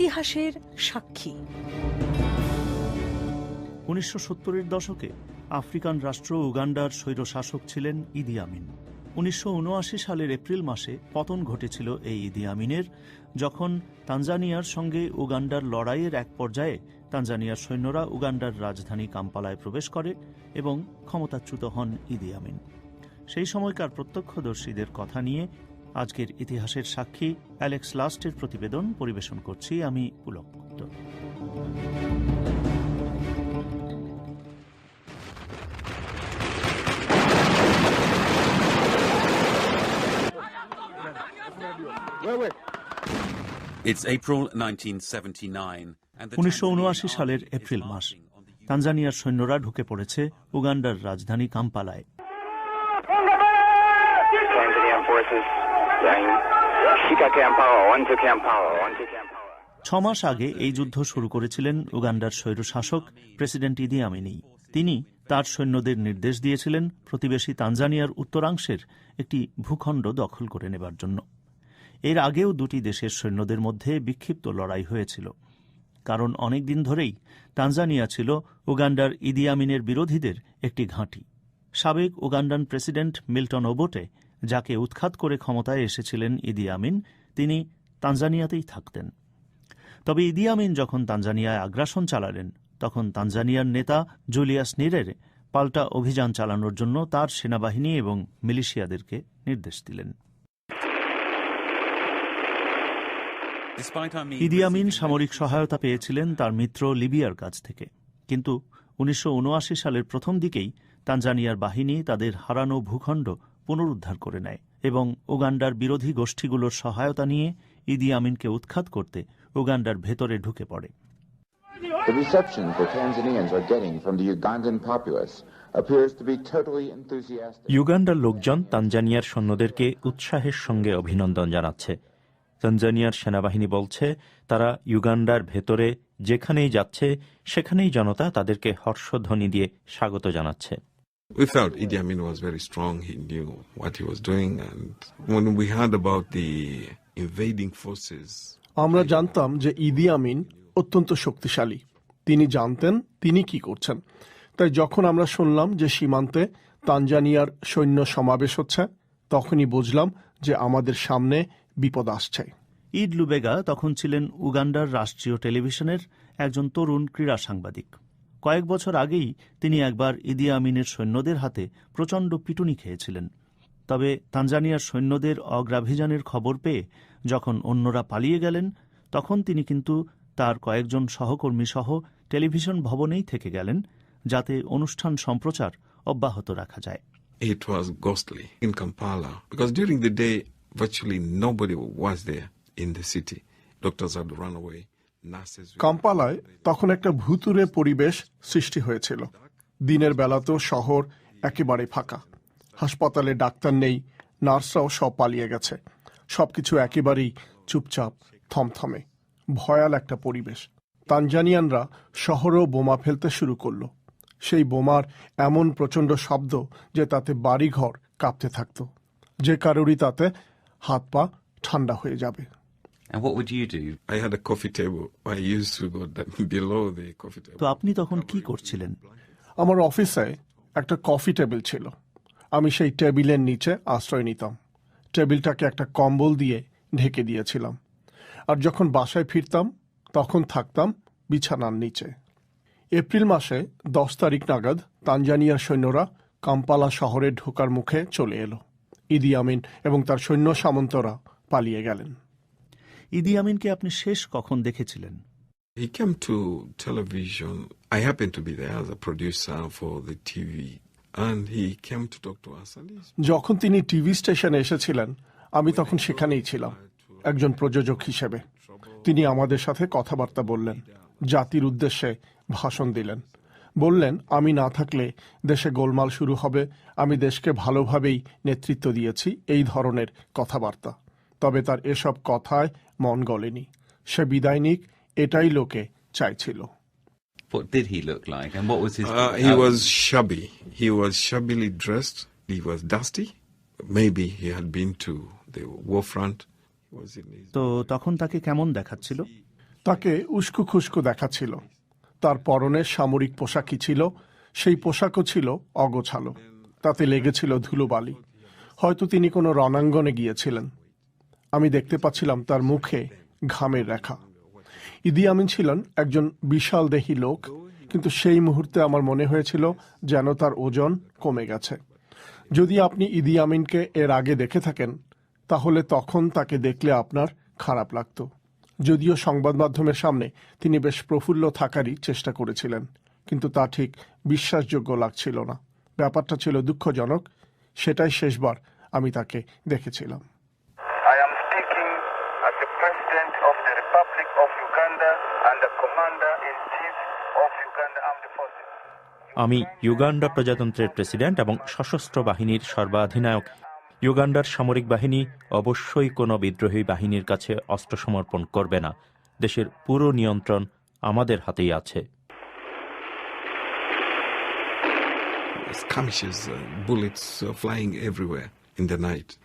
ইতিহাসের সাক্ষী। উনিশশো সত্তরের দশকে আফ্রিকান রাষ্ট্র উগান্ডার স্বৈরশাসক ছিলেন ইদি আমিন। উনিশশো উনআশি সালের এপ্রিল মাসে পতন ঘটেছিল এই ইদি আমিনের, যখন তানজানিয়ার সঙ্গে উগান্ডার লড়াইয়ের এক পর্যায়ে তানজানিয়ার সৈন্যরা উগান্ডার রাজধানী কাম্পালায় প্রবেশ করে এবং ক্ষমতাচ্যুত হন ইদি আমিন। সেই সময়কার প্রত্যক্ষদর্শীদের কথা নিয়ে আজকের ইতিহাসের সাক্ষী অ্যালেক্স লাস্টের প্রতিবেদন পরিবেশন করছি আমি Pulak Gupta. It's April 1979 and the উনিশশো সালের এপ্রিল মাস। তানজানিয়ার সৈন্যরা ঢুকে পড়েছে উগান্ডার রাজধানী কাম্পালায়। Tanzanian forces going Shika one to Kampala, one to Kampala. ছ মাস আগে এই যুদ্ধ শুরু করেছিলেন উগান্ডার স্বৈরশাসক প্রেসিডেন্ট ইদি আমিনি। তিনি তার সৈন্যদের নির্দেশ দিয়েছিলেন প্রতিবেশী তানজানিয়ার উত্তরাংশের একটি ভূখণ্ড দখল করে নেবার জন্য। এর আগেও দুটি দেশের সৈন্যদের মধ্যে বিক্ষিপ্ত লড়াই হয়েছিল। কারণ অনেক দিন ধরেই তানজানিয়া ছিল উগান্ডার ইদি আমিনের বিরোধীদের একটি ঘাঁটি। সাবেক উগান্ডান প্রেসিডেন্ট মিল্টন ওবোটে যাকে উৎখাত করে ক্ষমতায় এসেছিলেন ইদি আমিন, তিনি তানজানিয়াতেই থাকতেন। তবে ইদি আমিন যখন তানজানিয়ায় আগ্রাসন চালালেন, তখন তানজানিয়ার নেতা জুলিয়াস নিরের পাল্টা অভিযান চালানোর জন্য তার সেনাবাহিনী এবং মিলিশিয়াদেরকে নির্দেশ দিলেন। ইদি আমিন সামরিক সহায়তা পেয়েছিলেন তার মিত্র লিবিয়ার কাছ থেকে। কিন্তু উনিশশো উনআশি সালের প্রথম দিকেই তানজানিয়ার বাহিনী তাদের হারানো ভূখণ্ড পুনরুদ্ধার করে নেয় এবং উগান্ডার বিরোধী গোষ্ঠীগুলোর সহায়তা নিয়ে ইদি আমিনকে উৎখাত করতে উগান্ডার ভেতরে ঢুকে পড়ে। The reception the Tanzanians are getting from the Ugandan populace appears to be totally enthusiastic. ইউগান্ডার লোকজন তানজানিয়ার সৈন্যদেরকে উৎসাহের সঙ্গে অভিনন্দন জানাচ্ছে। তানজানিয়ার সেনাবাহিনী বলছে তারা ইউগান্ডার ভেতরে যেখানেই যাচ্ছে সেখানেই জনতা তাদেরকে হর্ষধ্বনি দিয়ে স্বাগত জানাচ্ছে। We felt Idi Amin was very strong. He knew what he was doing. And when we heard about the invading forces, আমরা জানতাম যে ইদি আমিন অত্যন্ত শক্তিশালী তিনি জানতেন তিনি কি করছেন তাই যখন আমরা শুনলাম যে সীমান্তে তানজানিয়ার সৈন্য সমাবেশ হচ্ছে তখনই বুঝলাম যে আমাদের সামনে বিপদ আসছে ইড লুবেগা তখন ছিলেন উগান্ডার রাষ্ট্রীয় টেলিভিশনের একজন তরুণ ক্রীড়া সাংবাদিক কয়েক বছর আগেই তিনি একবার ইদি আমিনের সৈন্যদের হাতে প্রচণ্ড পিটুনি খেয়েছিলেন তবে তানজানিয়ার সৈন্যদের অগ্রাভিযানের খবর পেয়ে যখন অন্যরা পালিয়ে গেলেন তখন তিনি কিন্তু তার কয়েকজন সহকর্মী সহ টেলিভিশন ভবনেই থেকে গেলেন যাতে অনুষ্ঠান সম্প্রচার অব্যাহত রাখা যায় it was ghostly in Kampala because during the day, virtually nobody was there in the city. Doctors had run away. কাম্পালায় তখন একটা ভুতুরে পরিবেশ সৃষ্টি হয়েছিল। দিনের বেলাতেও শহর একেবারে ফাঁকা। হাসপাতালে ডাক্তার নেই নার্সরাও সব পালিয়ে গেছে। সবকিছু একেবারেই চুপচাপ থমথমে। ভয়াল একটা পরিবেশ। তানজানিয়ানরা শহরেও বোমা ফেলতে শুরু করল। সেই বোমার এমন প্রচণ্ড শব্দ যে তাতে বাড়িঘর কাঁপতে থাকতো। যে কারোরই তাতে হাত পা ঠান্ডা হয়ে যাবে। And what would you do? I had a coffee table. I used to go down below the coffee table. তো আপনি তখন কি করছিলেন? আমার অফিসে একটা কফি টেবিল ছিল। আমি সেই টেবিলের নিচে আশ্রয় নিতাম। টেবিলটাকে একটা কম্বল দিয়ে ঢেকে দিয়েছিলাম। আর যখন বাসায় ফিরতাম তখন থাকতাম বিছানার নিচে। এপ্রিল মাসে দশ তারিখ নাগাদ তানজানিয়ার সৈন্যরা কাম্পালা শহরে ঢোকার মুখে চলে এলো। ইদি আমিন এবং তার সৈন্য সামন্তরা পালিয়ে গেলেন। ইদি আমিনকে আপনি শেষ কখন দেখেছিলেন He came to television. I happened to be there as a producer for the TV. And he came to talk to us. যখন তিনি টিভি স্টেশনে এসেছিলেন আমি তখন সেখানেই ছিলাম একজন প্রযোজক হিসেবে তিনি আমাদের সাথে কথাবার্তা বললেন জাতির উদ্দেশ্যে ভাষণ দিলেন বললেন আমি না থাকলে দেশে গোলমাল শুরু হবে আমি দেশকে ভালোভাবেই নেতৃত্ব দিয়েছি এই ধরনের কথাবার্তা তবে তার এসব কথায় মন গলেনি সে বিদায় নিক এটাই লোকে চাইছিল What did he look like? And what was his. Uh, he was shabby. He was shabbily dressed. He was dusty. Maybe he had been to the war front. তো তখন তাকে কেমন দেখাচ্ছিল তাকে উস্কো খুস্কো দেখাচ্ছিল তার পরনে সামরিক পোশাকই ছিল সেই পোশাকও ছিল অগোছালো তাতে লেগেছিল ধুলোবালি হয়তো তিনি কোনো রণাঙ্গনে গিয়েছিলেন আমি দেখতে পাচ্ছিলাম তার মুখে ঘামের রেখা। ইদি আমিন ছিলেন একজন বিশাল দেহী লোক, কিন্তু সেই মুহূর্তে আমার মনে হয়েছিল যেন তার ওজন কমে গেছে। যদি আপনি ইদি আমিনকে এর আগে দেখে থাকেন, তাহলে তখন তাকে দেখলে আপনার খারাপ লাগতো। যদিও সংবাদ মাধ্যমের সামনে তিনি বেশ প্রফুল্ল থাকারই চেষ্টা করেছিলেন, কিন্তু তা ঠিক বিশ্বাসযোগ্য লাগছিল না। ব্যাপারটা ছিল দুঃখজনক, সেটাই শেষবার আমি তাকে দেখেছিলাম I am speaking as the President of the Republic of Uganda and the Commander-in-Chief of Uganda Armed Forces. আমি ইউগান্ডা প্রজাতন্ত্রের প্রেসিডেন্ট এবং সশস্ত্র বাহিনীর সর্বাধিনায়ক ইউগান্ডার সামরিক বাহিনী অবশ্যই কোনো বিদ্রোহী বাহিনীর কাছে অস্ত্র সমর্পণ করবে না দেশের পুরো নিয়ন্ত্রণ আমাদের হাতেই আছে skirmishes, uh, bullets uh, flying everywhere in the night.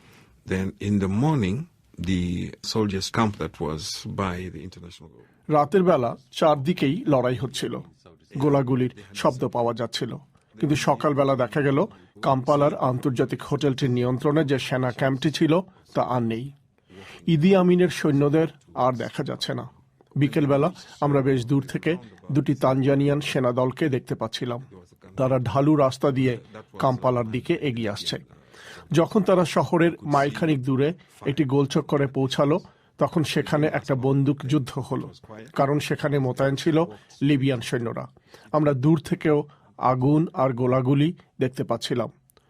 Then in the morning, the soldiers' camp that was by the international. রাতের বেলা চারদিকেই লড়াই হচ্ছিল গোলাগুলির শব্দ পাওয়া যাচ্ছিল। কিন্তু সকালবেলা দেখা গেল, কাম্পালার আন্তর্জাতিক হোটেলটির নিয়ন্ত্রণে যে সেনা ক্যাম্পটি ছিল, তা আর নেই। ইদি আমিনের সৈন্যদের আর দেখা যাচ্ছে না। বিকেলবেলা আমরা বেশ দূর থেকে দুটি তানজানিয়ান সেনা দলকে দেখতে পাচ্ছিলাম। তারা ঢালু রাস্তা দিয়ে কাম্পালার দিকে এগিয়ে আসছে। যখন তারা শহরের মাইলখানিক দূরে একটি গোলচক্করে পৌঁছালো তখন সেখানে একটা বন্দুক যুদ্ধ হলো, কারণ সেখানে মোতায়েন ছিল লিবিয়ান সৈন্যরা আমরা দূর থেকেও আগুন আর গোলাগুলি দেখতে পাচ্ছিলাম,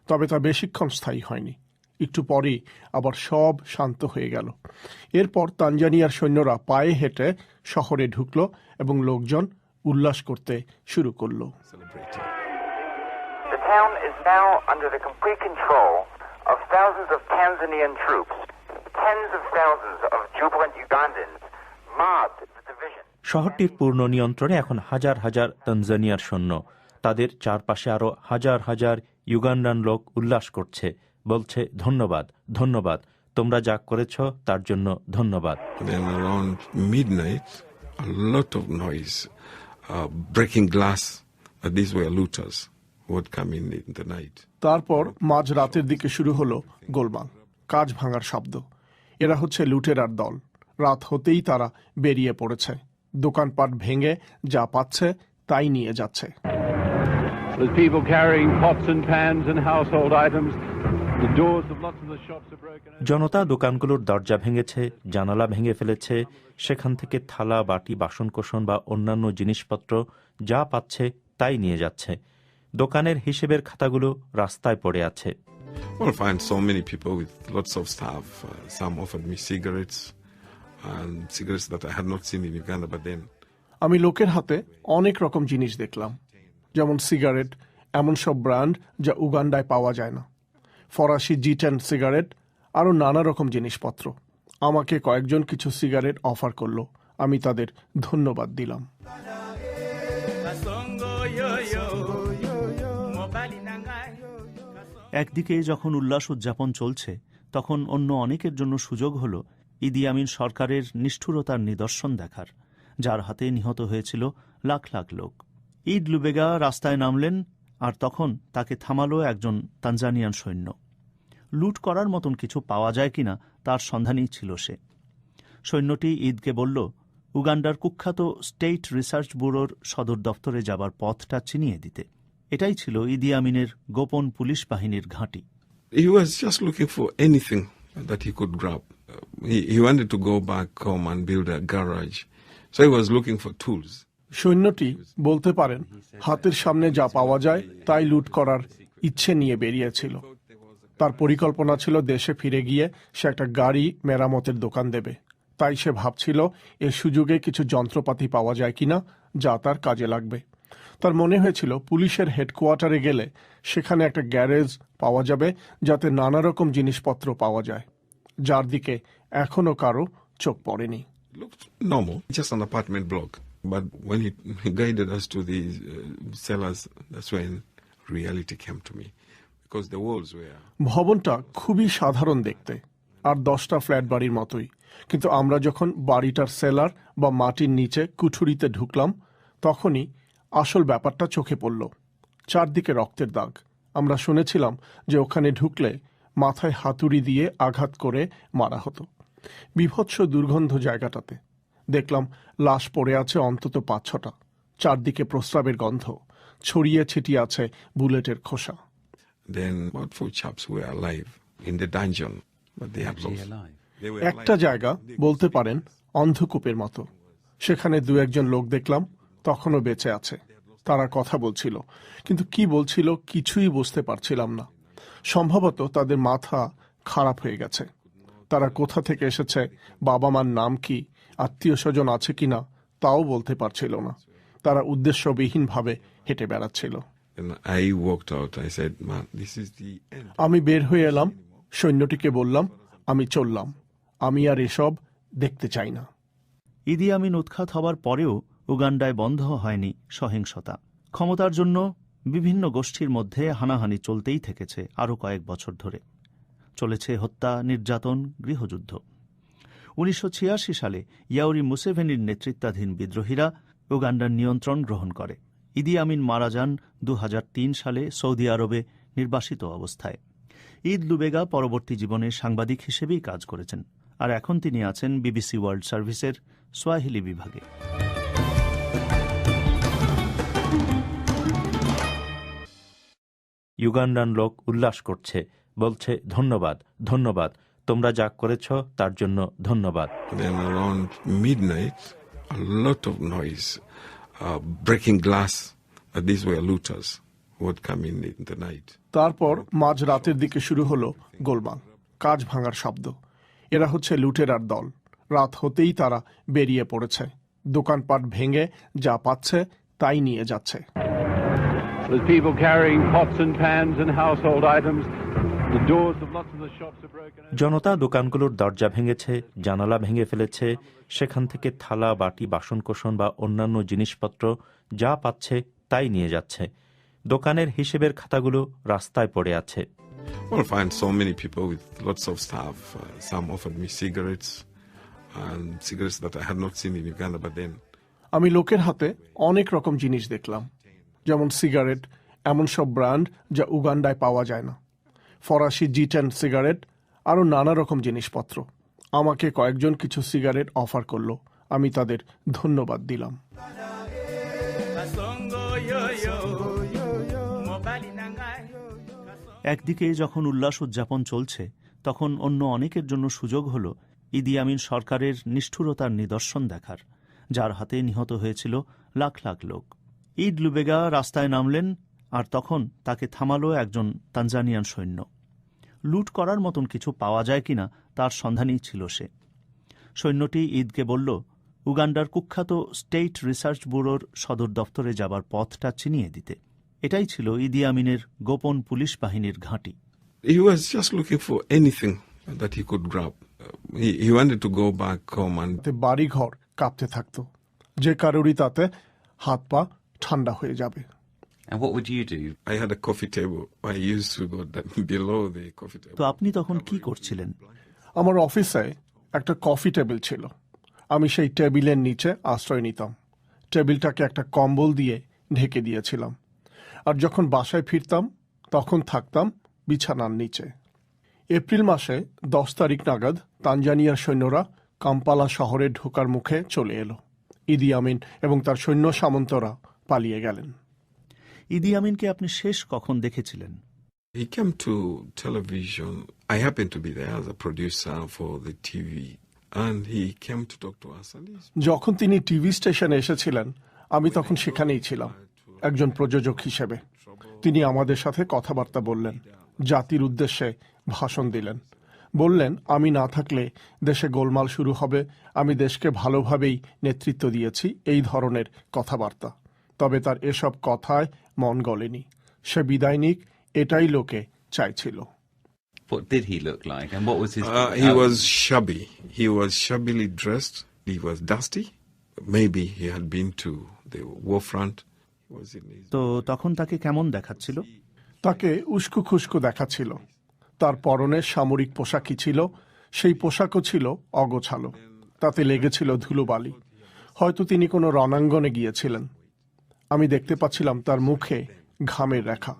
তবে তা বেশিক্ষণ স্থায়ী হয়নি একটু পরেই আবার সব শান্ত হয়ে গেল এরপর তানজানিয়ার সৈন্যরা পায়ে হেঁটে শহরে ঢুকলো এবং লোকজন উল্লাস করতে শুরু করল. The town is now under the complete control of thousands of Tanzanian troops. tens of thousands of jubilant Ugandans mobbed the division. শহরটির পূর্ণ নিয়ন্ত্রণে এখন হাজার হাজার তানজানিয়ার সৈন্য। তাদের চারপাশে আরও হাজার হাজার ইউগান্ডান লোক উল্লাস করছে। বলছে ধন্যবাদ ধন্যবাদ। তোমরা যা করেছ তার জন্য ধন্যবাদ। তারপর মাঝ রাতের দিকে শুরু হলো গোলবাং কাজ ভাঙার শব্দ। এরা হচ্ছে লুটেরার দল। রাত হতেই তারা বেরিয়ে পড়েছে। দোকানপাট ভেঙে যা পাচ্ছে তাই নিয়ে যাচ্ছে. জনতা দোকানগুলোর দরজা ভেঙেছে জানালা ভেঙে ফেলেছে। সেখান থেকে থালা বাটি বাসনকোসন বা অন্যান্য জিনিসপত্র যা পাচ্ছে তাই নিয়ে যাচ্ছে। দোকানের হিসেবের খাতাগুলো রাস্তায় পড়ে আছে। Well, I find so many people with lots of stuff. Uh, some offered me cigarettes, and cigarettes that I had not seen in Uganda, but then. আমি লোকের হাতে অনেক রকম জিনিস দেখলাম। যেমন সিগারেট এমন সব ব্র্যান্ড যা উগান্ডায় পাওয়া যায় না। ফরাসি জি টেন সিগারেট আরও নানা রকম জিনিসপত্র। আমাকে কয়েকজন কিছু সিগারেট অফার করল। আমি তাদের ধন্যবাদ দিলাম। একদিকে যখন উল্লাস উদযাপন চলছে, তখন অন্য অনেকের জন্য সুযোগ হল ইদি আমিন সরকারের নিষ্ঠুরতার নিদর্শন দেখার, যার হাতে নিহত হয়েছিল লাখ লাখ লোক। ঈদ লুবেগা রাস্তায় নামলেন, আর তখন তাকে থামালো একজন তানজানিয়ান সৈন্য। লুট করার মতন কিছু পাওয়া যায় কিনা, তার সন্ধানই ছিল সে। সৈন্যটি ঈদকে বলল, উগান্ডার কুখ্যাত স্টেট রিসার্চ ব্যুরোর সদর দফতরে যাবার পথটা চিনিয়ে দিতে। এটাই ছিল ইদি আমিনের গোপন পুলিশ বাহিনীর ঘাঁটি। He was just looking for anything that he could grab. Uh, he, he wanted to go back home and build a garage, so he was looking for tools. সৈন্যটি বলতে পারেন হাতের সামনে যা পাওয়া যায় তাই লুট করার ইচ্ছে নিয়ে বেরিয়েছিল। তার পরিকল্পনা ছিল দেশে ফিরে গিয়ে সে একটা গাড়ি মেরামতের দোকান দেবে। তাই সে ভাবছিল এর সুযোগে কিছু যন্ত্রপাতি পাওয়া যায় কিনা যা তার কাজে লাগবে। তার মনে হয়েছিল পুলিশের হেডকোয়ার্টারে গেলে সেখানে একটা গ্যারেজ পাওয়া যাবে যাতে নানা রকম জিনিসপত্র পাওয়া যায় যার দিকে এখনও কারও চোখ পড়েনি It looked normal, just an apartment block. But when he, he guided us to the uh, cellars, that's when reality came to me. Because the walls were ভবনটা খুবই সাধারণ দেখতে আর দশটা ফ্ল্যাট বাড়ির মতোই কিন্তু আমরা যখন বাড়িটার সেলার বা মাটির নিচে কুঠুরিতে ঢুকলাম তখনই আসল ব্যাপারটা চোখে পড়ল। চারদিকে রক্তের দাগ। আমরা শুনেছিলাম যে ওখানে ঢুকলে মাথায় হাতুড়ি দিয়ে আঘাত করে মারা হতো। বিভৎস দুর্গন্ধ জায়গাটাতে। দেখলাম লাশ পড়ে আছে অন্তত পাঁচ ছটা চারদিকে প্রস্রাবের গন্ধ। ছড়িয়ে ছিটিয়ে আছে বুলেটের খোসা। Then about four chaps were alive? In the dungeon, but they had lost. alive. They were একটা জায়গা বলতে পারেন অন্ধকূপের মতো। সেখানে দু একজন লোক দেখলাম তখনও বেঁচে আছে। তারা কথা বলছিল। কিন্তু কি বলছিল কিছুই বুঝতে পারছিলাম না। সম্ভবত তাদের মাথা খারাপ হয়ে গেছে। তারা কোথা থেকে এসেছে বাবা মার নাম কি আত্মীয় স্বজন আছে কিনা তাও বলতে পারছিল না। তারা উদ্দেশ্যবিহীনভাবে হেঁটে বেড়াচ্ছিল. আমি বের হয়ে এলাম। সৈন্যটিকে বললাম আমি চললাম। আমি আর এসব দেখতে চাই না। ইদি আমিন উৎখাত হবার পরেও উগান্ডায় বন্ধ হয়নি সহিংসতা। ক্ষমতার জন্য বিভিন্ন গোষ্ঠীর মধ্যে হানাহানি চলতেই থেকেছে আরও কয়েক বছর ধরে। চলেছে হত্যা, নির্যাতন, গৃহযুদ্ধ। উনিশশো ছিয়াশি সালে ইয়াউরি মুসেভেনির নেতৃত্বাধীন বিদ্রোহীরা উগান্ডার নিয়ন্ত্রণ গ্রহণ করে। ইদি আমিন মারা যান দু হাজার তিন সালে সৌদি আরবে নির্বাসিত অবস্থায়। ঈদ লুবেগা পরবর্তী জীবনে সাংবাদিক হিসেবেই কাজ করেছেন। আর এখন তিনি আছেন বিবিসি ওয়ার্ল্ড সার্ভিসের সোয়াহিলি বিভাগে। ইউগান্ডান লোক উল্লাস করছে বলছে ধন্যবাদ ধন্যবাদ তোমরা যা করেছ তার জন্য ধন্যবাদ Then around midnight, a lot of noise, uh, breaking glass. Uh, these were looters who would come in in the night. তারপর মাঝ রাতের দিকে শুরু হলো গোলমাল কাজ ভাঙার শব্দ এরা হচ্ছে লুটেরার দল রাত হতেই তারা বেরিয়ে পড়েছে দোকানপাট ভেঙে যা পাচ্ছে তাই নিয়ে যাচ্ছে। জনতা দোকানগুলোর দরজা ভেঙেছে জানালা ভেঙে ফেলেছে। সেখান থেকে থালা বাটি বাসনকোষণ বা অন্যান্য জিনিসপত্র যা পাচ্ছে তাই নিয়ে যাচ্ছে। দোকানের হিসেবের খাতাগুলো রাস্তায় পড়ে আছে। Well, cigarettes that I had not seen in Uganda, but then. আমি লোকের হাতে অনেক রকম জিনিস দেখলাম যেমন সিগারেট এমন সব ব্র্যান্ড যা উগান্ডায় পাওয়া যায় না। ফরাসি জি টেন সিগারেট আরও নানা রকম জিনিসপত্র। আমাকে কয়েকজন কিছু সিগারেট অফার করল। আমি তাদের ধন্যবাদ দিলাম। একদিকে যখন উল্লাস উদযাপন চলছে তখন অন্য অনেকের জন্য সুযোগ হল ইদি আমিন সরকারের নিষ্ঠুরতার নিদর্শন দেখার, যার হাতে নিহত হয়েছিল লাখ লাখ লোক। ঈদ লুবেগা রাস্তায় নামলেন আর তখন তাকে থামালো একজন তানজানিয়ান সৈন্য। লুট করার মতন কিছু পাওয়া যায় কিনা তার সন্ধানই ছিল সে। সৈন্যটি ঈদকে বলল, উগান্ডার কুখ্যাত স্টেট রিসার্চ ব্যুরোর সদর দপ্তরে যাবার পথটা চিনিয়ে দিতে। এটাই ছিল ইদি আমিনের গোপন পুলিশ বাহিনীর ঘাঁটি। He was just looking for anything that he could grab. He, he wanted to go back home and তাতে বাড়ি ঘর কাঁপতে থাকতো। যে কারোরই তাতে হাত পা ঠান্ডা হয়ে যাবে। And what would you do? I had a coffee table. I used to go that below the coffee table. তো আপনি তখন কি করছিলেন? আমার অফিসে একটা কফি টেবিল ছিল। আমি সেই টেবিলের নিচে আশ্রয় নিতাম। টেবিলটাকে একটা কম্বল দিয়ে ঢেকে দিয়েছিলাম। আর যখন বাসায় ফিরতাম তখন থাকতাম বিছানার নিচে। এপ্রিল মাসে দশ তারিখ নাগাদ তানজানিয়ার সৈন্যরা কাম্পালা শহরে ঢোকার মুখে চলে এলো ইদি আমিন এবং তার সৈন্য সামন্তরা পালিয়ে গেলেন ইদি আমিনকে আপনি শেষ কখন দেখেছিলেন He came to television. I happened to be there as a producer for the TV. And he came to talk to us. যখন তিনি টিভি স্টেশনে এসেছিলেন আমি তখন সেখানেই ছিলাম একজন প্রযোজক হিসেবে তিনি আমাদের সাথে কথাবার্তা বললেন জাতির উদ্দেশ্যে ভাষণ দিলেন। বললেন আমি না থাকলে দেশে গোলমাল শুরু হবে। আমি দেশকে ভালোভাবেই নেতৃত্ব দিয়েছি। এই ধরনের কথাবার্তা। তবে তার এসব কথায় মন গলেনি। সে বিদায় নিক এটাই লোকে চাইছিল। তো তখন তাকে কেমন দেখাচ্ছিল? তাকে উস্কু খুস্কু দেখাচ্ছিল। তার পরনে সামরিক পোশাকই ছিল, সেই পোশাকও ছিল অগোছালো। তাতে লেগেছিল ধুলোবালি হয়তো তিনি কোনো রণাঙ্গনে গিয়েছিলেন। আমি দেখতে পাচ্ছিলাম তার মুখে ঘামের রেখা।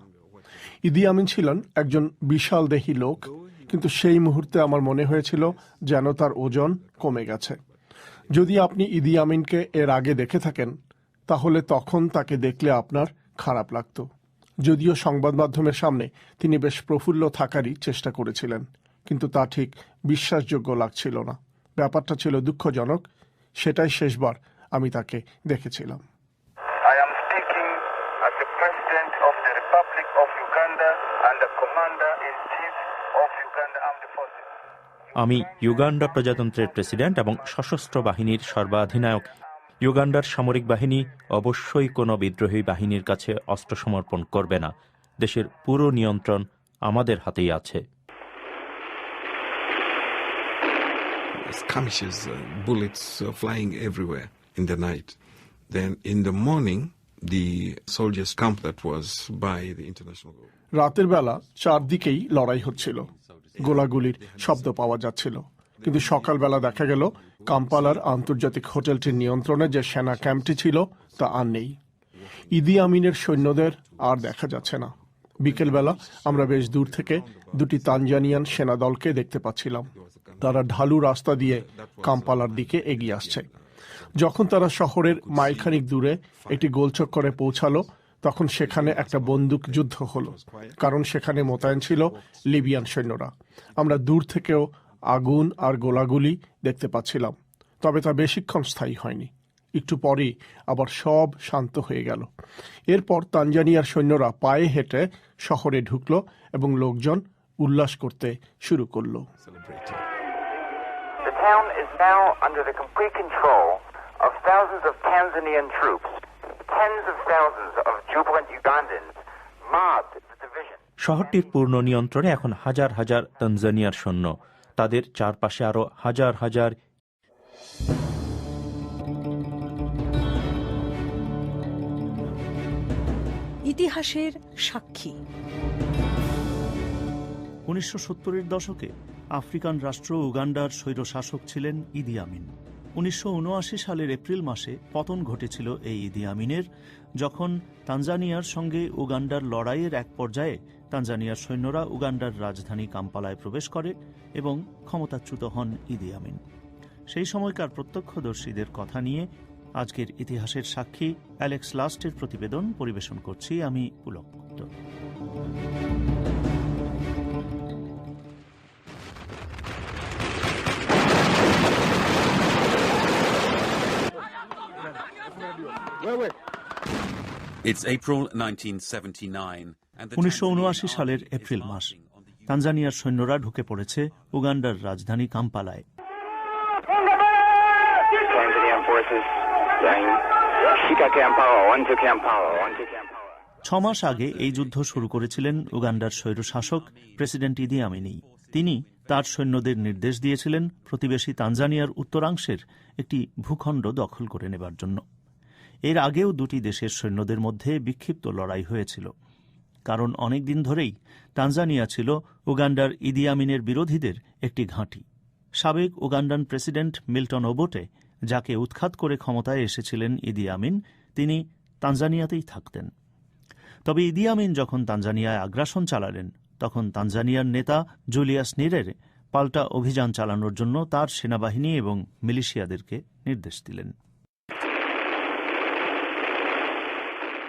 ইদি আমিন ছিলেন একজন বিশাল দেহী লোক, কিন্তু সেই মুহূর্তে আমার মনে হয়েছিল যেন তার ওজন কমে গেছে। যদি আপনি ইদি আমিনকে এর আগে দেখে থাকেন, তাহলে তখন তাকে দেখলে আপনার খারাপ লাগতো। যদিও সংবাদ মাধ্যমের সামনে তিনি বেশ প্রফুল্ল থাকারই চেষ্টা করেছিলেন কিন্তু তা ঠিক বিশ্বাসযোগ্য লাগছিল না ব্যাপারটা ছিল দুঃখজনক সেটাই শেষবার আমি তাকে দেখেছিলাম. আমি ইউগান্ডা প্রজাতন্ত্রের প্রেসিডেন্ট এবং সশস্ত্র বাহিনীর সর্বাধিনায়ক ইউগান্ডার সামরিক বাহিনী অবশ্যই কোনো বিদ্রোহী বাহিনীর কাছে অস্ত্র সমর্পণ করবে না দেশের পুরো নিয়ন্ত্রণ আমাদের হাতেই আছে skirmishes, uh, bullets uh, flying everywhere in the night. Then in the morning, the soldiers' camp that was by the international. রাতের বেলা চারদিকেই লড়াই হচ্ছিল গোলাগুলির শব্দ পাওয়া যাচ্ছিল কিন্তু সকালবেলা দেখা গেল, কাম্পালার আন্তর্জাতিক হোটেলটির নিয়ন্ত্রণে যে সেনা ক্যাম্পটি ছিল, তা আর নেই। ইদি আমিনের সৈন্যদের আর দেখা যাচ্ছে না। বিকেলবেলা আমরা বেশ দূর থেকে দুটি তানজানিয়ান সেনা দলকে দেখতে পাচ্ছিলাম। তারা ঢালু রাস্তা দিয়ে কাম্পালার দিকে এগিয়ে আসছে। যখন তারা শহরের মাইলখানিক দূরে একটি গোলচক্করে পৌঁছালো, তখন সেখানে একটা বন্দুক যুদ্ধ হলো, কারণ সেখানে মোতায়েন ছিল লিবিয়ান সৈন্যরা। আমরা দূর থেকেও আগুন আর গোলাগুলি দেখতে পাচ্ছিলাম তবে তা বেশিক্ষণ স্থায়ী হয়নি। একটু পরে আবার সব শান্ত হয়ে গেল। এরপর তানজানিয়ার সৈন্যরা পায়ে হেঁটে শহরে ঢুকল এবং লোকজন উল্লাস করতে শুরু করল। শহরটির পূর্ণ নিয়ন্ত্রণে এখন হাজার হাজার তানজানিয়ার সৈন্য তাদের চারপাশে আরও হাজার হাজার ইতিহাসের সাক্ষী। উনিশশো সত্তরের দশকে আফ্রিকান রাষ্ট্র উগান্ডার স্বৈরশাসক ছিলেন ইদি আমিন। উনিশশো উনআশি সালের এপ্রিল মাসে পতন ঘটেছিল এই ইদি আমিনের যখন তানজানিয়ার সঙ্গে উগান্ডার লড়াইয়ের এক পর্যায়ে তানজানিয়ার সৈন্যরা উগান্ডার রাজধানী কাম্পালায় প্রবেশ করে এবং ক্ষমতাচ্যুত হন ইদি আমিন। সেই সময়কার প্রত্যক্ষদর্শীদের কথা নিয়ে আজকের ইতিহাসের সাক্ষী অ্যালেক্স লাস্টের প্রতিবেদন পরিবেশন করছি আমি পুলক গুপ্ত। It's April 1979. উনিশশো সালের এপ্রিল মাস। তানজানিয়ার সৈন্যরা ঢুকে পড়েছে উগান্ডার রাজধানী কাম্পালায়। Tanzanian forces saying, Shika Kampala, one to Kampala, one to Kampala. ছ মাস আগে এই যুদ্ধ শুরু করেছিলেন উগান্ডার স্বৈরশাসক প্রেসিডেন্ট ইদি আমিনি তিনি তার সৈন্যদের নির্দেশ দিয়েছিলেন প্রতিবেশী তানজানিয়ার উত্তরাংশের একটি ভূখণ্ড দখল করে নেবার জন্য। এর আগেও দুটি দেশের সৈন্যদের মধ্যে বিক্ষিপ্ত লড়াই হয়েছিল। কারণ অনেক দিন ধরেই তানজানিয়া ছিল উগান্ডার ইদি আমিনের বিরোধীদের একটি ঘাঁটি। সাবেক উগান্ডান প্রেসিডেন্ট মিল্টন ওবোটে, যাকে উৎখাত করে ক্ষমতায় এসেছিলেন ইদি আমিন, তিনি তানজানিয়াতেই থাকতেন। তবে ইদি আমিন যখন তানজানিয়ায় আগ্রাসন চালালেন, তখন তানজানিয়ার নেতা জুলিয়াস নিরের পাল্টা অভিযান চালানোর জন্য তার সেনাবাহিনী এবং মিলিশিয়াদেরকে নির্দেশ দিলেন Despite Amin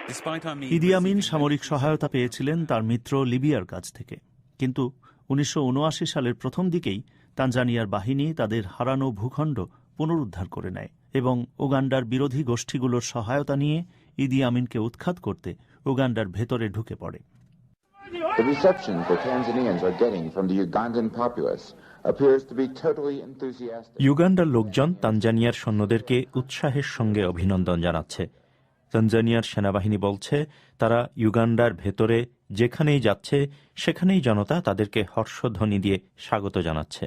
ইদি আমিন সামরিক সহায়তা পেয়েছিলেন তার মিত্র লিবিয়ার কাছ থেকে। কিন্তু উনিশশো উনআশি সালের প্রথম দিকেই তানজানিয়ার বাহিনী তাদের হারানো ভূখণ্ড পুনরুদ্ধার করে নেয় এবং উগান্ডার বিরোধী গোষ্ঠীগুলোর সহায়তা নিয়ে ইদি আমিনকে উৎখাত করতে উগান্ডার ভেতরে ঢুকে পড়ে। The reception the Tanzanians are getting from the Ugandan populace appears to be totally enthusiastic. ইউগান্ডার লোকজন তানজানিয়ার সৈন্যদেরকে উৎসাহের সঙ্গে অভিনন্দন জানাচ্ছে। তানজানিয়ার সেনাবাহিনী বলছে তারা ইউগান্ডার ভেতরে যেখানেই যাচ্ছে সেখানেই জনতা তাদেরকে হর্ষধ্বনি দিয়ে স্বাগত জানাচ্ছে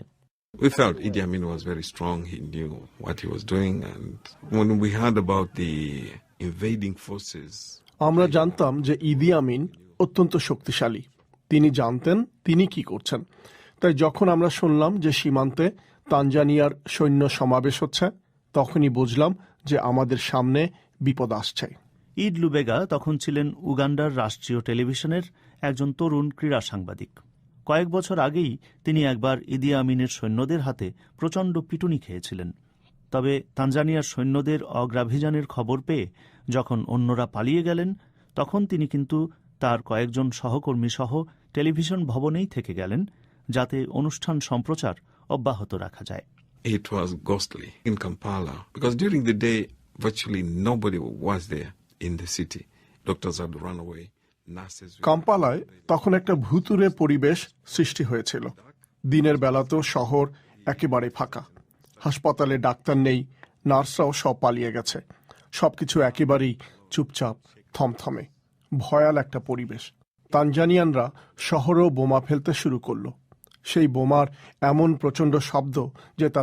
We felt Idi Amin was very strong. He knew what he was doing. And when we heard about the invading forces, আমরা জানতাম যে ইদি আমিন অত্যন্ত শক্তিশালী তিনি জানতেন তিনি কি করছেন তাই যখন আমরা শুনলাম যে সীমান্তে তানজানিয়ার সৈন্য সমাবেশ হচ্ছে তখনই বুঝলাম যে আমাদের সামনে বিপদ আসছে। ইড লুবেগা তখন ছিলেন উগান্ডার রাষ্ট্রীয় টেলিভিশনের একজন তরুণ ক্রীড়া সাংবাদিক। কয়েক বছর আগেই তিনি একবার ইদি আমিনের সৈন্যদের হাতে প্রচণ্ড পিটুনি খেয়েছিলেন। তবে তানজানিয়ার সৈন্যদের অগ্রাভিযানের খবর পেয়ে যখন অন্যরা পালিয়ে গেলেন তখন তিনি কিন্তু তার কয়েকজন সহকর্মী সহ টেলিভিশন ভবনেই থেকে গেলেন যাতে অনুষ্ঠান সম্প্রচার অব্যাহত রাখা যায়। It was ghostly in Kampala because during the day, virtually nobody was there in the city. Doctors had run away. কাম্পালায় তখন একটা ভুতুরে পরিবেশ সৃষ্টি হয়েছিল। দিনের বেলাতেও শহর একেবারে ফাঁকা। হাসপাতালে ডাক্তার নেই নার্সরাও সব পালিয়ে গেছে। সবকিছু একেবারেই চুপচাপ থমথমে। ভয়াল একটা পরিবেশ। তানজানিয়ানরা শহরেও বোমা ফেলতে শুরু করল। সেই বোমার এমন প্রচণ্ড শব্দ যে তা